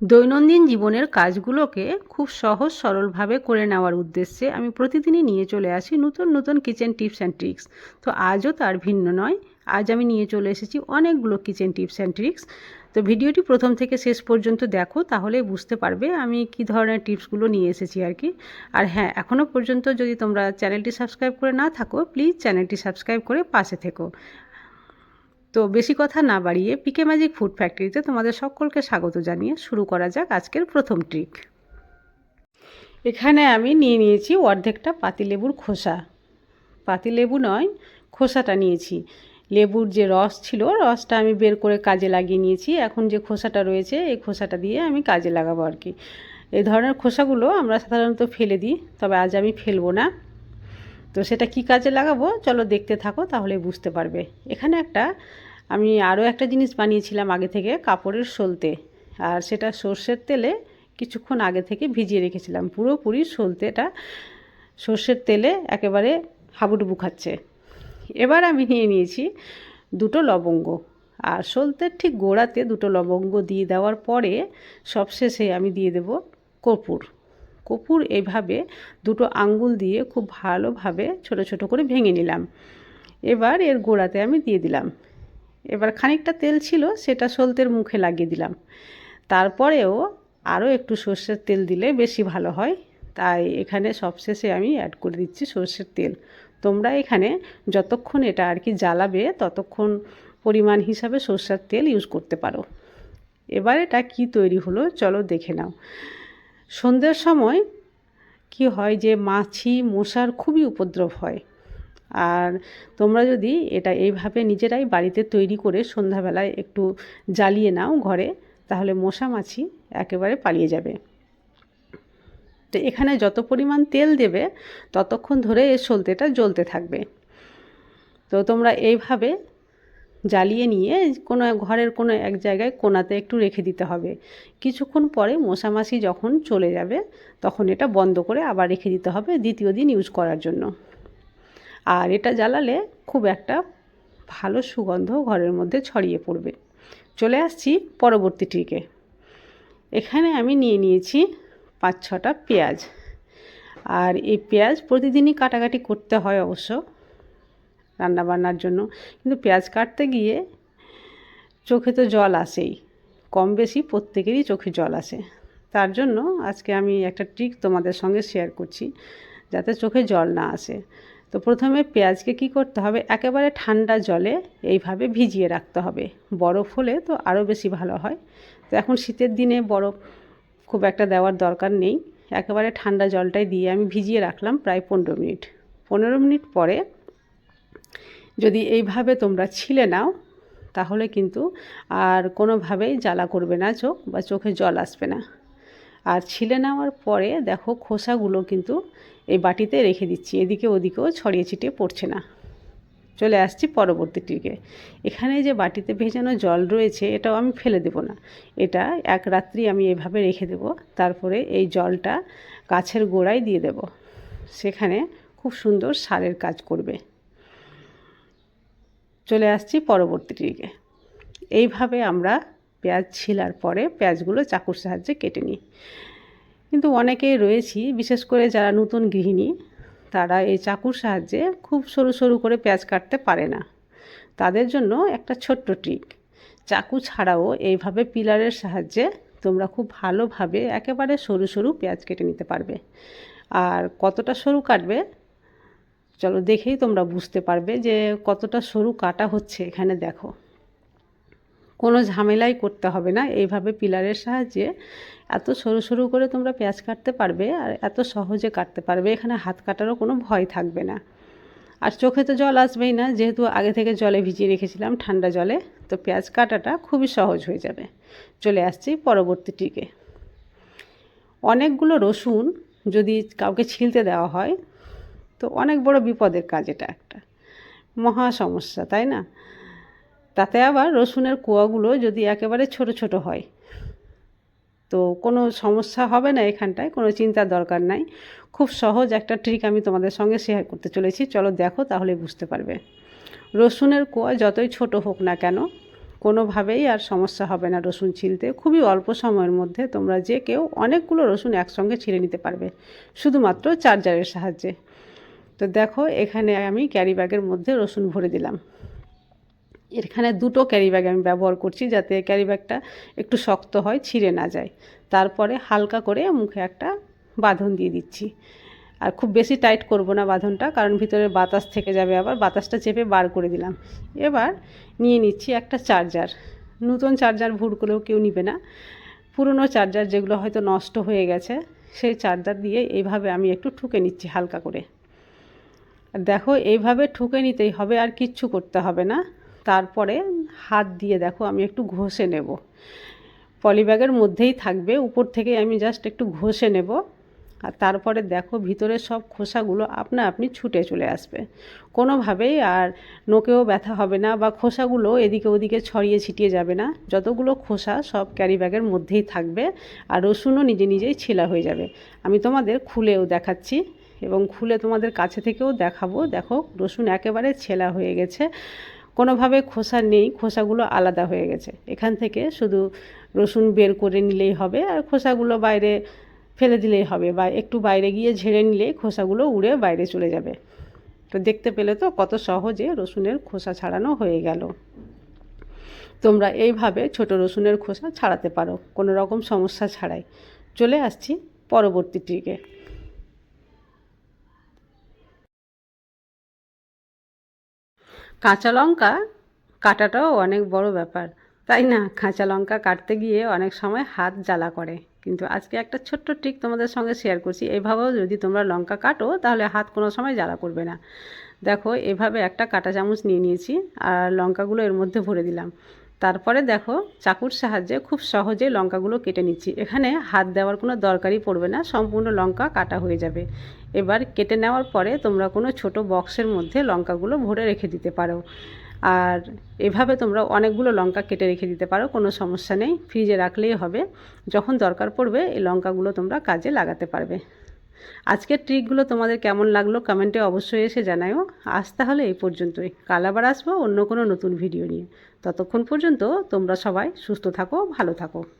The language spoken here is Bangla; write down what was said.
দৈনন্দিন জীবনের কাজগুলোকে খুব সহজ সরলভাবে করে নেওয়ার উদ্দেশ্যে আমি প্রতিদিনই নিয়ে চলে আসি নতুন নতুন কিচেন টিপস অ্যান্ড ট্রিক্স। তো আজও তার ভিন্ন নয়, আজ আমি নিয়ে চলে এসেছি অনেকগুলো কিচেন টিপস অ্যান্ড ট্রিক্স। তো ভিডিওটি প্রথম থেকে শেষ পর্যন্ত দেখো তাহলে বুঝতে পারবে আমি কি ধরনের টিপসগুলো নিয়ে এসেছি আর কি। আর হ্যাঁ এখনও পর্যন্ত যদি তোমরা চ্যানেলটি সাবস্ক্রাইব করে না থাকো, প্লিজ চ্যানেলটি সাবস্ক্রাইব করে পাশে থেকো। তো বেশি কথা না বাড়িয়ে পিকে ম্যাজিক ফুড ফ্যাক্টরিতে তোমাদের সকলকে স্বাগত জানিয়ে শুরু করা যাক আজকের প্রথম ট্রিক এখানে আমি নিয়ে নিয়েছি অর্ধেকটা পাতিলেবুর খোসা। পাতিলেবু নয়, খোসাটা নিয়েছি। লেবুর যে রস ছিল, রসটা আমি বের করে কাজে লাগিয়ে নিয়েছি। এখন যে খোসাটা রয়েছে, এই খোসাটা দিয়ে আমি কাজে লাগাবো আর কি। এই ধরনের খোসাগুলো আমরা সাধারণত ফেলে দিই, তবে আজ আমি ফেলব না। তো সেটা কি কাজে লাগাবো? চলো দেখতে থাকো, তাহলে বুঝতে পারবে। এখানে একটা, আমি আরও একটা জিনিস বানিয়েছিলাম আগে থেকে, কাপড়ের সলতে। আর সেটা সর্ষের তেলে কিছুক্ষণ আগে থেকে ভিজিয়ে রেখেছিলাম। পুরোপুরি সলতেটা সর্ষের তেলে একেবারে হাবুডুবু খাচ্ছে। এবার আমি নিয়ে নিয়েছি দুটো লবঙ্গ। আর সলতের ঠিক গোড়াতে দুটো লবঙ্গ দিয়ে দেওয়ার পরে সবশেষে আমি দিয়ে দেব কর্পূর। কপুর এভাবে দুটো আঙ্গুল দিয়ে খুব ভালোভাবে ছোট ছোট করে ভেঙে নিলাম। এবার এর গোড়াতে আমি দিয়ে দিলাম। এবার খানিকটা তেল ছিল, সেটা সলতের মুখে লাগিয়ে দিলাম। তারপরেও আরও একটু সর্ষের তেল দিলে বেশি ভালো হয়। তাই এখানে সবশেষে আমি অ্যাড করে দিচ্ছি সর্ষের তেল। তোমরা এখানে যতক্ষণ এটা আর কি জ্বালাবে, ততক্ষণ পরিমাণ হিসাবে সর্ষের তেল ইউজ করতে পারো। এবার এটা কি তৈরি হলো, চলো দেখে নাও। সন্ধ্যের সময় কি হয় যে মাছি, মশার খুবই উপদ্রব হয়। আর তোমরা যদি এটা এইভাবে নিজেরাই বাড়িতে তৈরি করে সন্ধ্যাবেলায় একটু জ্বালিয়ে নাও ঘরে, তাহলে মশা মাছি একেবারে পালিয়ে যাবে। তো এখানে যত পরিমাণ তেল দেবে, ততক্ষণ ধরে এর সলতেটা জ্বলতে থাকবে। তো তোমরা এইভাবে জ্বালিয়ে নিয়ে কোনো ঘরের কোনো এক জায়গায় কোনাতে একটু রেখে দিতে হবে। কিছুক্ষণ পরে মশামাছি যখন চলে যাবে, তখন এটা বন্ধ করে আবার রেখে দিতে হবে দ্বিতীয় দিন ইউজ করার জন্য। আর এটা জ্বালালে খুব একটা ভালো সুগন্ধ ঘরের মধ্যে ছড়িয়ে পড়বে। চলে আসছি পরবর্তী ট্রিকে এখানে আমি নিয়ে নিয়েছি পাঁচ ছটা পেঁয়াজ। আর এই পেঁয়াজ প্রতিদিনই কাটাকাটি করতে হয় অবশ্য। রান্না বান্নার জন্য। কিন্তু পেঁয়াজ কাটতে গিয়ে চোখে তো জল আসেই কম বেশি প্রত্যেকেরই চোখে জল আসে তার জন্য আজকে আমি একটা ট্রিক তোমাদের সঙ্গে শেয়ার করছি, যাতে চোখে জল না আসে। তো প্রথমে পেঁয়াজকে কি করতে হবে? একেবারে ঠান্ডা জলে এইভাবে ভিজিয়ে রাখতে হবে। বরফ হলে তো আরও বেশি ভালো হয়। তো এখন শীতের দিনে বরফ খুব একটা দেওয়ার দরকার নেই। একেবারে ঠান্ডা জলটাই দিয়ে আমি ভিজিয়ে রাখলাম প্রায় পনেরো মিনিট। পনেরো মিনিট পরে যদি এইভাবে তোমরা ছিলে নাও, তাহলে কিন্তু আর কোনোভাবেই জ্বালা করবে না চোখ বা চোখে জল আসবে না। আর ছিলে নেওয়ার পরে দেখো খোসাগুলো কিন্তু এই বাটিতে রেখে দিচ্ছি, এদিকে ওদিকেও ছড়িয়ে ছিটিয়ে পড়ছে না। চলে আসছি পরবর্তীটিকে এখানে যে বাটিতে ভেজানো জল রয়েছে, এটাও আমি ফেলে দেব না। এটা এক রাত্রি আমি এভাবে রেখে দেব, তারপরে এই জলটা গাছের গোড়ায় দিয়ে দেব। সেখানে খুব সুন্দর সারের কাজ করবে। চলে আসছি পরবর্তীটিকে এইভাবে আমরা পেঁয়াজ ছিলার পরে পেঁয়াজগুলো চাকুর সাহায্যে কেটে নিই। কিন্তু অনেকেই রয়েছি, বিশেষ করে যারা নতুন গৃহিণী, তারা এই চাকুর সাহায্যে খুব সরু সরু করে পেঁয়াজ কাটতে পারে না। তাদের জন্য একটা ছোট্ট ট্রিক চাকু ছাড়াও এইভাবে পিলারের সাহায্যে তোমরা খুব ভালোভাবে একেবারে সরু সরু পেঁয়াজ কেটে নিতে পারবে। আর কতটা সরু কাটবে চলো দেখেই তোমরা বুঝতে পারবে যে কতটা সরু কাটা হচ্ছে এখানে দেখো। কোনো ঝামেলাই করতে হবে না। এইভাবে পিলারের সাহায্যে এত সরু সরু করে তোমরা পেঁয়াজ কাটতে পারবে আর এত সহজে কাটতে পারবে, এখানে হাত কাটারও কোনো ভয় থাকবে না। আর চোখে তো জল আসবেই না, যেহেতু আগে থেকে জলে ভিজিয়ে রেখেছিলাম ঠান্ডা জলে, তো পেঁয়াজ কাটাটা খুবই সহজ হয়ে যাবে। চলে আসছি পরবর্তীটিকে অনেকগুলো রসুন যদি কাউকে ছিলতে দেওয়া হয় তো অনেক বড় বিপদের কাজ এটা একটা। মহা সমস্যা, তাই না? তাতে আবার রসুনের কুয়াগুলো যদি একেবারে ছোট ছোট হয়, তো কোনো সমস্যা হবে না এখানটায়, কোনো চিন্তার দরকার নাই। খুব সহজ একটা ট্রিক আমি তোমাদের সঙ্গে শেয়ার করতে চলেছি। চলো দেখো, তাহলে বুঝতে পারবে। রসুনের কুয়া যতই ছোট হোক না কেন, কোনোভাবেই আর সমস্যা হবে না রসুন ছিলতে। খুবই অল্প সময়ের মধ্যে তোমরা যে কেউ অনেকগুলো রসুন একসঙ্গে ছিঁড়ে নিতে পারবে, শুধুমাত্র চার্জারের সাহায্যে। তো দেখো, এখানে আমি ক্যারি ব্যাগের মধ্যে রসুন ভরে দিলাম। এখানে দুটো ক্যারি ব্যাগ আমি ব্যবহার করছি যাতে ক্যারি ব্যাগটা একটু শক্ত হয়, ছিঁড়ে না যায়। তারপরে হালকা করে মুখে একটা বাঁধন দিয়ে দিচ্ছি। আর খুব বেশি টাইট করব না বাঁধনটা, কারণ ভিতরে বাতাস থেকে যাবে আবার, বাতাসটা চেপে বার করে দিলাম। এবার নিয়ে নিচ্ছি একটা চার্জার নতুন চার্জার ভুল করেও কেউ নিবে না। পুরনো চার্জার যেগুলো হয়তো নষ্ট হয়ে গেছে, সেই চার্জার দিয়ে এইভাবে আমি একটু ঠুকে নিচ্ছি হালকা করে। দেখো, এইভাবে ঠুকে নিতেই হবে, আর কিচ্ছু করতে হবে না। তারপরে হাত দিয়ে দেখো, আমি একটু ঘষে নেব। পলিব্যাগের মধ্যেই থাকবে, উপর থেকে আমি জাস্ট একটু ঘষে নেব। আর তারপরে দেখো, ভিতরে সব খোসাগুলো আপনা আপনি ছুটে চলে আসবে। কোনোভাবেই আর নোকেও ব্যথা হবে না, বা খোসাগুলো এদিকে ওদিকে ছড়িয়ে ছিটিয়ে যাবে না। যতগুলো খোসা, সব ক্যারি ব্যাগের মধ্যেই থাকবে, আর রসুনও নিজে নিজেই ছেলা হয়ে যাবে। আমি তোমাদের খুলেও দেখাচ্ছি। এবং খুলে তোমাদের কাছে থেকেও দেখাবো। দেখো, রসুন একেবারে ছেলা হয়ে গেছে। কোনোভাবে খোসা নেই, খোসাগুলো আলাদা হয়ে গেছে। এখান থেকে শুধু রসুন বের করে নিলেই হবে আর খোসাগুলো বাইরে ফেলে দিলেই হবে বা একটু বাইরে গিয়ে ঝেড়ে নিলে খোসাগুলো উড়ে বাইরে চলে যাবে। তো দেখতে পেলে তো কত সহজে রসুনের খোসা ছাড়ানো হয়ে গেল। তোমরা এইভাবে ছোট রসুনের খোসা ছাড়াতে পারো, কোনো রকম সমস্যা ছাড়াই। চলে আসছি পরবর্তী ট্রিকে। কাঁচা লঙ্কা কাটাটাও অনেক বড় ব্যাপার। তাই না? কাঁচা লঙ্কা কাটতে গিয়ে অনেক সময় হাত জ্বালা করে। কিন্তু আজকে একটা ছোট্ট ট্রিক তোমাদের সঙ্গে শেয়ার করছি। এভাবেও যদি তোমরা লঙ্কা কাটো, তাহলে হাত কোনো সময় জ্বালা করবে না। দেখো, এভাবে একটা কাঁটা চামচ নিয়ে নিয়েছি আর লঙ্কাগুলো এর মধ্যে ভরে দিলাম। তারপরে দেখো, চাকুর সাহায্যে খুব সহজে লঙ্কাগুলো কেটে নিচ্ছি। এখানে হাত দেওয়ার কোনো দরকারই পড়বে না, সম্পূর্ণ লঙ্কা কাটা হয়ে যাবে। এবার কেটে নেওয়ার পরে তোমরা কোনো ছোট বক্সের মধ্যে লঙ্কাগুলো ভরে রেখে দিতে পারো। আর এভাবে তোমরা অনেকগুলো লঙ্কা কেটে রেখে দিতে পারো, কোনো সমস্যা নেই। ফ্রিজে রাখলেই হবে। যখন দরকার পড়বে, এই লঙ্কাগুলো তোমরা কাজে লাগাতে পারবে। আজকের ট্রিকগুলো তোমাদের কেমন লাগল কমেন্টে অবশ্যই এসে জানাও আজ তাহলে এই পর্যন্তই। কাল আবার আসব অন্য কোনো নতুন ভিডিও নিয়ে। ততক্ষণ পর্যন্ত তোমরা সবাই সুস্থ থাকো, ভালো থাকো।